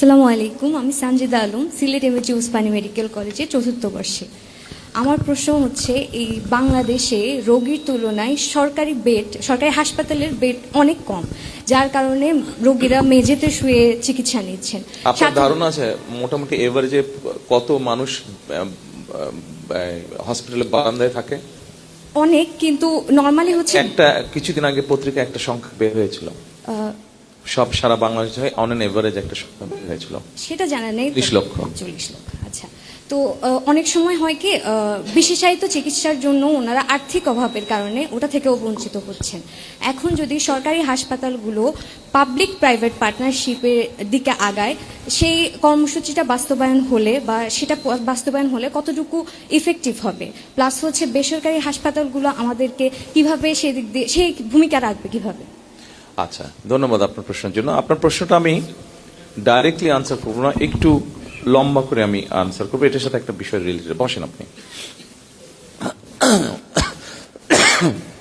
আসসালামু আলাইকুম আমি সানজিদা আলম সিলেট এমএজি উসমানী মেডিকেল কলেজে চতুর্থ বর্ষে। আমার প্রশ্ন হচ্ছে এই বাংলাদেশে রোগীর তুলনায় সরকারি বেড সরকারি হাসপাতালের বেড অনেক কম যার কারণে রোগীরা মেঝেতে শুয়ে চিকিৎসা নিচ্ছেন। আপনার ধারণা আছে মোটামুটি এভারেজে কত মানুষ হসপিটালে বারান্দায় থাকে? অনেক কিন্তু নর্মালি হচ্ছে একটা কিছুদিন আগে পত্রিকা একটা সংখ্যা বের হয়েছিল। সব সারা বাংলাদেশে অন এন এভারেজ একটা হয়েছিল। সেটা জানা নেই 30 লক্ষ। চল্লিশ লক্ষ আচ্ছা। তো অনেক সময় হয় কি বিশেষায়িত চিকিৎসার জন্য ওনারা আর্থিক অভাবের কারণে ওটা থেকেও বঞ্চিত হচ্ছেন। এখন যদি সরকারি হাসপাতালগুলো পাবলিক প্রাইভেট পার্টনারশিপের দিকে আগায় সেই কর্মসূচিটা বাস্তবায়ন হলে বা সেটা বাস্তবায়ন হলে কতটুকু ইফেক্টিভ হবে? প্লাস হচ্ছে বেসরকারি হাসপাতালগুলো আমাদেরকে কীভাবে সেদিক দিয়ে সেই ভূমিকা রাখবে কীভাবে? আচ্ছা ধন্যবাদ আপনার প্রশ্নের জন্য। আপনার প্রশ্নটা আমি ডাইরেক্টলি আনসার করব না, একটু লম্বা করে আমি আনসার করব। এটার সাথে একটা বিষয় রিলেটেড বসেন আপনি।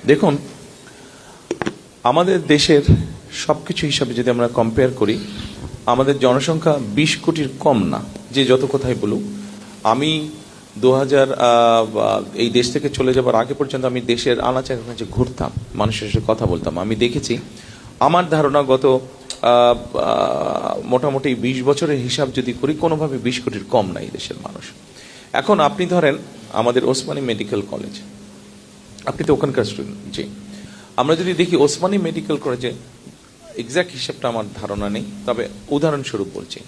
দেখুন, আমাদের দেশের সবকিছু হিসাবে যদি আমরা কম্পেয়ার করি, আমাদের জনসংখ্যা বিশ কোটির কম না, যে যত কথাই বলুক। আমি দু হাজার এই দেশ থেকে চলে যাবার আগে পর্যন্ত আমি দেশের আনাচে কাছে ঘুরতাম, মানুষের সাথে কথা বলতাম। আমি দেখেছি আমার ধারণা গত মোটামুটি বিশ বছরের হিসাব যদি করি, কোনোভাবে বিশ কোটির কম নাই দেশের মানুষ। এখন আপনি ধরেন, আমাদের ওসমানী মেডিকেল কলেজ। আপনি তো ওখানকার স্টুডেন্ট জি। আমরা যদি দেখি ওসমানী মেডিকেল কলেজে এক্সাক্ট হিসাবটা আমার ধারণা নেই, তবে উদাহরণস্বরূপ বলছি।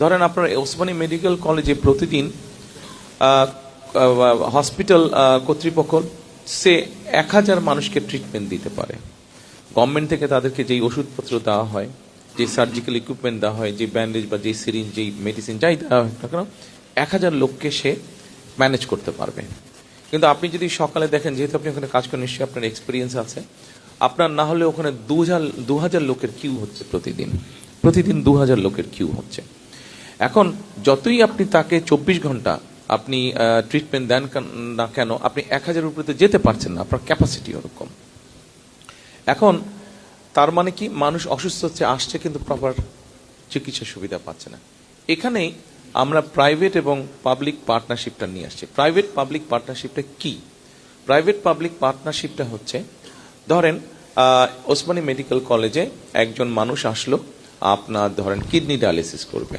ধরেন আপনার ওসমানী মেডিকেল কলেজে প্রতিদিন হসপিটাল কর্তৃপক্ষ সে এক হাজার মানুষকে ট্রিটমেন্ট দিতে পারে। গভর্নমেন্ট থেকে তাদেরকে যেই ওষুধপত্র দেওয়া হয়, যে সার্জিক্যাল ইকুইপমেন্ট দেওয়া হয়, যে ব্যান্ডেজ বা যে সিরিঞ্জ যেই মেডিসিন যাই দেওয়া হয় না কেন, এক হাজার লোককে সে ম্যানেজ করতে পারবে। কিন্তু আপনি যদি সকালে দেখেন, যেহেতু আপনি ওখানে কাজ করেন, নিশ্চয়ই আপনার এক্সপিরিয়েন্স আছে। আপনার না হলে ওখানে দু হাজার দু হাজার লোকের কিউ হচ্ছে প্রতিদিন। প্রতিদিন দু হাজার লোকের কিউ হচ্ছে। এখন যতই আপনি তাকে চব্বিশ ঘণ্টা আপনি ট্রিটমেন্ট দেন না কেন, আপনি এক হাজার উপরে তো যেতে পারছেন না, আপনার ক্যাপাসিটি ওরকম। এখন, তার মানে কি মানুষ অসুস্থ হচ্ছে, আসছে কিন্তু প্রপার চিকিৎসা সুবিধা পাচ্ছে না। এখানেই আমরা প্রাইভেট এবং পাবলিক পার্টনারশিপটা নিয়ে আসছি। প্রাইভেট পাবলিক পার্টনারশিপটা কি? প্রাইভেট পাবলিক পার্টনারশিপটা হচ্ছে, ধরেন ওসমানী মেডিকেল কলেজে একজন মানুষ আসলো, আপনার ধরেন কিডনি ডায়ালিসিস করবে।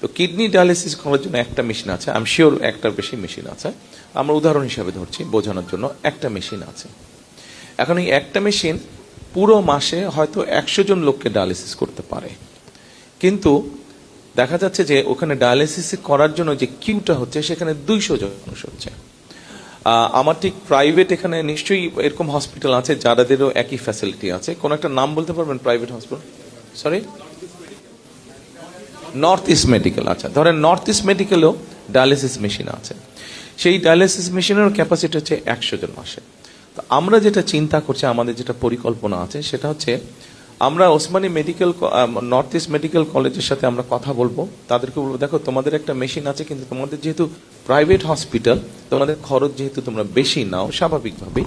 তো কিডনি ডায়ালিসিস করার জন্য একটা মেশিন আছে আমি শিওর একটার বেশি মেশিন আছে। আমরা উদাহরণ হিসাবে ধরছি, বোঝানোর জন্য একটা মেশিন আছে। এখন এই একটা মেশিন পুরো মাসে হয়তো একশো জন লোককে ডায়ালিসিস করতে পারে। কিন্তু দেখা যাচ্ছে যে ওখানে ডায়ালিসিস করার জন্য যে কিউটা হচ্ছে, সেখানে দুইশো জন মানুষ হচ্ছে। আমার ঠিক প্রাইভেট এখানে নিশ্চয়ই এরকম হসপিটাল আছে যাদেরও একই ফ্যাসিলিটি আছে। কোন একটা নাম বলতে পারবেন private hospital sorry north east medical আচ্ছা। ধরেন নর্থ ইস্ট মেডিকেলেও ডায়ালিসিস মেশিন আছে। সেই ডায়ালিসিস মেশিনের ক্যাপাসিটি হচ্ছে একশো জন মাসে। তো আমরা যেটা চিন্তা করছি, আমাদের যেটা পরিকল্পনা আছে, সেটা হচ্ছে আমরা Osmani medical north east medical কলেজের সাথে আমরা কথা বলব। তাদেরকে বলব, দেখো, তোমাদের একটা মেশিন আছে, কিন্তু তোমাদের যেহেতু প্রাইভেট হসপিটাল, তোমাদের খরচ যেহেতু তোমরা বেশি নাও, স্বাভাবিকভাবেই,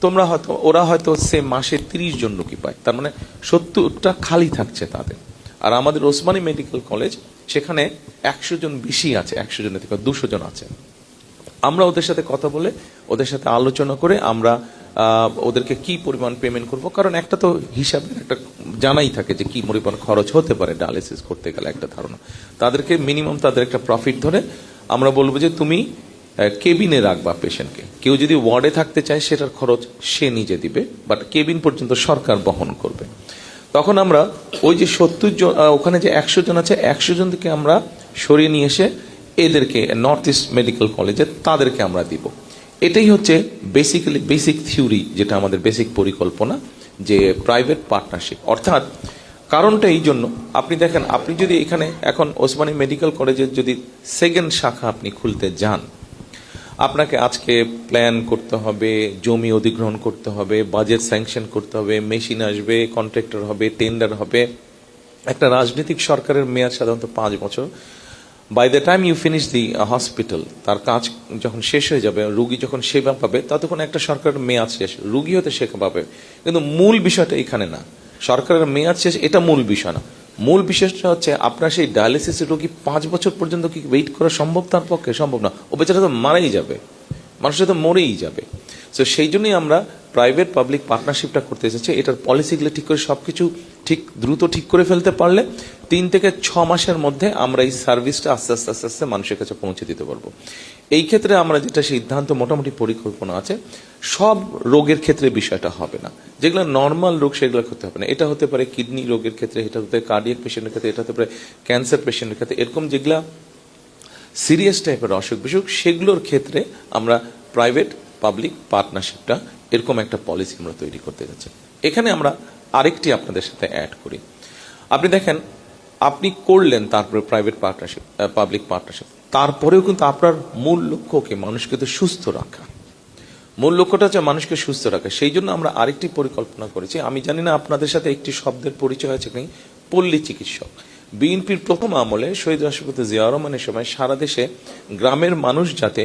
তোমরা হয়তো, ওরা হয়তো সে মাসে তিরিশ জন রোগী পায়। তার মানে সত্তরটা খালি থাকছে তাদের। আর আমাদের ওসমানী মেডিকেল কলেজ, সেখানে একশো জন বেশি আছে, একশো জনের থেকে দুশো জন আছে। আমরা ওদের সাথে কথা বলে, ওদের সাথে আলোচনা করে আমরা ওদেরকে কি পরিমাণ পেমেন্ট করব? কারণ একটা তো হিসাবে, একটা জানাই থাকে যে কি পরিমাণ খরচ হতে পারে ডায়ালিসিস করতে গেলে একটা ধারণা। তাদেরকে মিনিমাম তাদের একটা প্রফিট ধরে আমরা বলব যে তুমি কেবিনে রাখবা পেশেন্টকে কেউ যদি ওয়ার্ডে থাকতে চায়, সেটার খরচ সে নিজে দিবে বাট কেবিন পর্যন্ত সরকার বহন করবে। তখন আমরা ওই যে সত্তর জন ওখানে যে একশো জন আছে, একশো জন থেকে আমরা সরিয়ে নিয়ে এসে এদেরকে নর্থ ইস্ট মেডিকেল কলেজে তাদেরকে আমরা দিব। এটাই হচ্ছে বেসিক্যালি বেসিক থিওরি যেটা আমাদের বেসিক পরিকল্পনা, যে প্রাইভেট পার্টনারশিপ অর্থাৎ কারণটা এই জন্য, আপনি দেখেন, আপনি যদি এখানে এখন ওসমানী মেডিকেল কলেজের যদি সেকেন্ড শাখা আপনি খুলতে যান, আপনাকে আজকে প্ল্যান করতে হবে, জমি অধিগ্রহণ করতে হবে বাজেট স্যাংশন করতে হবে মেশিন আসবে কন্ট্রাক্টর হবে টেন্ডার হবে। একটা রাজনৈতিক সরকারের মেয়াদ সাধারণত পাঁচ বছর। By the time you finish the hospital তার কাজ যখন শেষ হয়ে যাবে, রুগী যখন সেবা পাবে, ততক্ষণ একটা সরকারের মেয়াদ শেষ, রুগী হতে সেবা পাবে। কিন্তু মূল বিষয়টা এখানে না। সরকারের মেয়াদ শেষ, এটা মূল বিষয় না। মূল বিষয়টা হচ্ছে আপনার সেই ডায়ালিসিসের রোগী পাঁচ বছর পর্যন্ত কি ওয়েট করা সম্ভব? তার পক্ষে সম্ভব না। ও বেচারা তো মারাই যাবে। মানুষের তো মরেই যাবে। তো সেই জন্যই আমরা প্রাইভেট পাবলিক পার্টনারশিপটা করতে এসেছি। এটার পলিসিগুলো ঠিক করে সবকিছু ঠিক, দ্রুত ঠিক করে ফেলতে পারলে তিন থেকে ছ মাসের মধ্যে আমরা এই সার্ভিসটা আস্তে আস্তে আস্তে আস্তে মানুষের কাছে পৌঁছে দিতে পারব। এই ক্ষেত্রে আমরা যেটা সিদ্ধান্ত মোটামুটি পরিকল্পনা আছে, সব রোগের ক্ষেত্রে বিষয়টা হবে না। যেগুলো নর্মাল রোগ সেগুলো করতে হবে না। এটা হতে পারে কিডনি রোগের ক্ষেত্রে, এটা হতে পারে কার্ডিয়াক পেশেন্টের ক্ষেত্রে, এটা হতে পারে ক্যান্সার পেশেন্টের ক্ষেত্রে। এরকম যেগুলা সিরিয়াস টাইপের অসুখ বিসুখ, সেগুলোর ক্ষেত্রে আমরা প্রাইভেট পাবলিক পার্টনারশিপটা এরকম একটা পলিসি আমরা তৈরি করতে যাচ্ছি। এখানে আমরা আরেকটি আপনাদের সাথে অ্যাড করি। আপনি দেখেন আপনি করলেন তারপরে প্রাইভেট পার্টনারশিপ পাবলিক পার্টনারশিপ তারপরেও কিন্তু আপনার মূল লক্ষ্যকে মানুষকে তো সুস্থ রাখা। মূল লক্ষ্যটা হচ্ছে মানুষকে সুস্থ রাখা। সেই জন্য আমরা আরেকটি পরিকল্পনা করেছি। আমি জানি না আপনাদের সাথে একটি শব্দের পরিচয় আছে কি পল্লী চিকিৎসক। বিএনপির প্রথম আমলে শহীদ রাষ্ট্রপতি জিয়া রহমানের সময় সারা দেশে গ্রামের মানুষ যাতে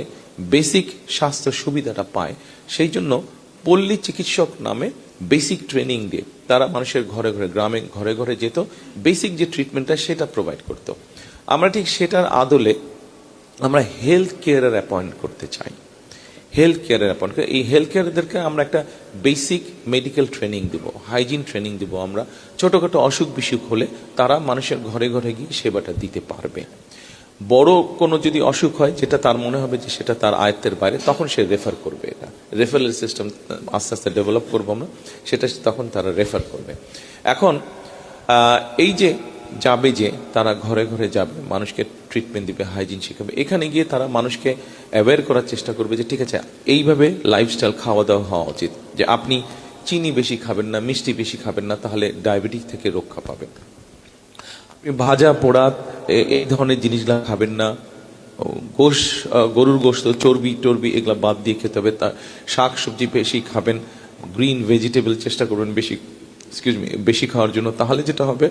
বেসিক স্বাস্থ্য সুবিধাটা পায়, সেই জন্য পল্লী চিকিৎসক নামে বেসিক ট্রেনিং দিয়ে তারা মানুষের ঘরে ঘরে, গ্রামে ঘরে ঘরে যেত বেসিক যে ট্রিটমেন্টটা সেটা প্রোভাইড করতো। আমরা ঠিক সেটার আদলে আমরা হেলথ কেয়ারের অ্যাপয়েন্ট করতে চাই। হেলথ কেয়ারের অ্যাপয়েন্ট এই হেলথ কেয়ারদেরকে আমরা একটা বেসিক মেডিকেল ট্রেনিং দিব হাইজিন ট্রেনিং দিব আমরা। ছোটখাটো অসুখ বিসুখ হলে তারা মানুষের ঘরে ঘরে গিয়ে সেবাটা দিতে পারবে। বড় কোনো যদি অসুখ হয়, যেটা তার মনে হবে যে সেটা তার আয়ত্তের বাইরে, তখন সে রেফার করবে এটা। রেফারেল সিস্টেম আস্তে আস্তে ডেভেলপ করব আমরা, সেটা তখন তারা রেফার করবে। এখন এই যে যাবে যে, তারা ঘরে ঘরে যাবে, মানুষকে ট্রিটমেন্ট দিবে হাইজিন শেখাবে, এখানে গিয়ে তারা মানুষকে অ্যাওয়্যার করার চেষ্টা করবে যে, ঠিক আছে, এইভাবে লাইফস্টাইল খাওয়া দাওয়া হওয়া উচিত। যে আপনি চিনি বেশি খাবেন না, মিষ্টি বেশি খাবেন না, তাহলে ডায়াবেটিস থেকে রক্ষা পাবেন। ভাজা, পোড়া এই ধরনের জিনিসগুলা খাবেন না। গোশ গরুর গোশত চর্বি, টর্বি এগুলা বাদ দিয়ে খেতে হবে। তা শাক সবজি বেশি খাবেন, গ্রিন ভেজিটেবল চেষ্টা করবেন বেশি, এক্সকিউজ মি, বেশি খাওয়ার জন্য। তাহলে যেটা হবে,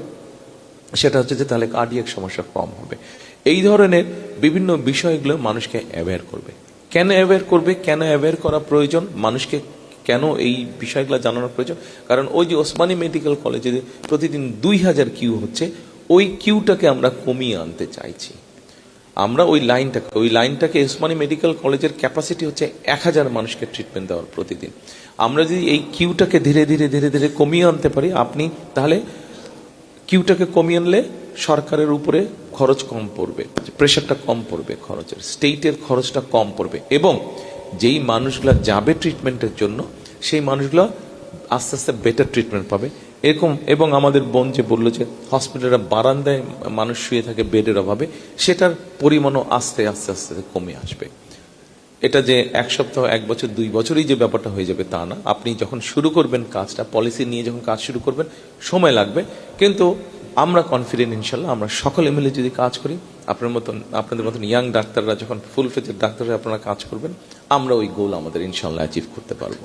সেটা হচ্ছে যে তাহলে কার্ডিয়াক সমস্যা কম হবে। এই ধরনের বিভিন্ন বিষয়গুলো মানুষকে অ্যাওয়্যার করবে। কেন অ্যাওয়্যার করবে? কেন অ্যাওয়্যার করা প্রয়োজন? মানুষকে কেন এই বিষয়গুলো জানানোর প্রয়োজন? কারণ ওই যে ওসমানী মেডিকেল কলেজে প্রতিদিন দুই হাজার কিউ হচ্ছে ওই কিউটাকে আমরা কমিয়ে আনতে চাইছি। আমরা ওই লাইনটাকে ওই লাইনটাকে ওসমানী মেডিকেল কলেজের ক্যাপাসিটি হচ্ছে এক হাজার মানুষকে ট্রিটমেন্ট দেওয়ার প্রতিদিন। আমরা যদি এই কিউটাকে ধীরে ধীরে ধীরে ধীরে কমিয়ে আনতে পারি, আপনি তাহলে কিউটাকে কমিয়ে আনলে সরকারের উপরে খরচ কম পড়বে প্রেশারটা কম পড়বে খরচের স্টেটের খরচটা কম পড়বে। এবং যেই মানুষগুলো যাবে ট্রিটমেন্টের জন্য, সেই মানুষগুলো আস্তে আস্তে বেটার ট্রিটমেন্ট পাবে। এরকম, এবং আমাদের বোন যে বলল যে হসপিটালের বারান্দায় মানুষ শুয়ে থাকে বেডের অভাবে, সেটার পরিমাণও আস্তে আস্তে আস্তে কমে আসবে। এটা যে এক সপ্তাহ, এক বছর, দুই বছরই যে ব্যাপারটা হয়ে যাবে তা না। আপনি যখন শুরু করবেন কাজটা পলিসি নিয়ে যখন কাজ শুরু করবেন, সময় লাগবে। কিন্তু আমরা কনফিডেন্ট ইনশাল্লাহ, আমরা সকলে মিলে যদি কাজ করি, আপনার মতন, আপনাদের মতন ইয়াং ডাক্তাররা, যখন ফুল ফেজের ডাক্তাররা আপনারা কাজ করবেন, আমরা ওই গোল আমাদের ইনশাল্লাহ অ্যাচিভ করতে পারব।